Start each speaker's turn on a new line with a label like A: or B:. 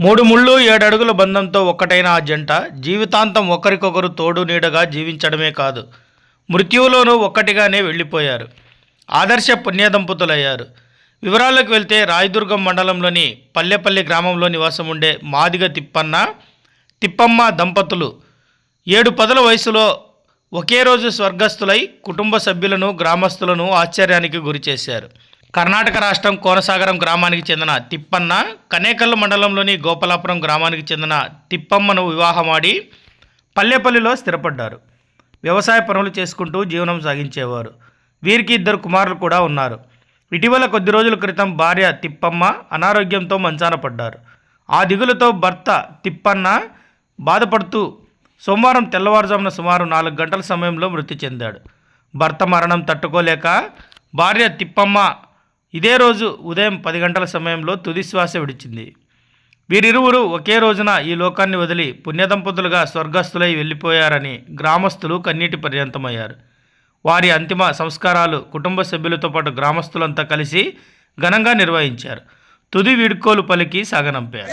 A: మూడు ముళ్ళు ఏడడుగుల బంధంతో ఒక్కటైన ఆ జంట జీవితాంతం ఒకరికొకరు తోడు నీడగా జీవించడమే కాదు. మృత్యువులోనూ ఒక్కటిగానే వెళ్ళిపోయారు. ఆదర్శ పుణ్యదంపతులయ్యారు. వివరాల్లోకి వెళ్తే రాయదుర్గం మండలంలోని పల్లెపల్లి గ్రామంలో నివాసం ఉండే మాదిగ తిప్పన్న తిప్పమ్మ దంపతులు ఏడు పదుల వయసులో ఒకే రోజు స్వర్గస్థులై కుటుంబ సభ్యులను గ్రామస్తులను ఆశ్చర్యానికి గురిచేశారు. కర్ణాటక రాష్ట్రం కోనసాగరం గ్రామానికి చెందిన తిప్పన్న కనేకల్లు మండలంలోని గోపాలాపురం గ్రామానికి చెందిన తిప్పమ్మను వివాహమాడి పల్లెపల్లిలో స్థిరపడ్డారు. వ్యవసాయ పనులు చేసుకుంటూ జీవనం సాగించేవారు. వీరికి ఇద్దరు కుమారులు కూడా ఉన్నారు. ఇటీవల కొద్ది రోజుల క్రితం భార్య తిప్పమ్మ అనారోగ్యంతో మంచాన పడ్డారు. ఆ దిగులతో భర్త తిప్పన్న బాధపడుతూ సోమవారం తెల్లవారుజామున సుమారు నాలుగు గంటల సమయంలో మృతి చెందాడు. భర్త మరణం తట్టుకోలేక భార్య తిప్పమ్మ ఇదే రోజు ఉదయం పది గంటల సమయంలో తుది శ్వాస విడిచింది. వీరిరువురు ఒకే రోజున ఈ లోకాన్ని వదిలి పుణ్యదంపతులుగా స్వర్గస్థులై వెళ్ళిపోయారని గ్రామస్తులు కన్నీటి పర్యంతమయ్యారు. వారి అంతిమ సంస్కారాలు కుటుంబ సభ్యులతో పాటు గ్రామస్తులంతా కలిసి ఘనంగా నిర్వహించారు. తుది వీడ్కోలు పలికి సాగనంపారు.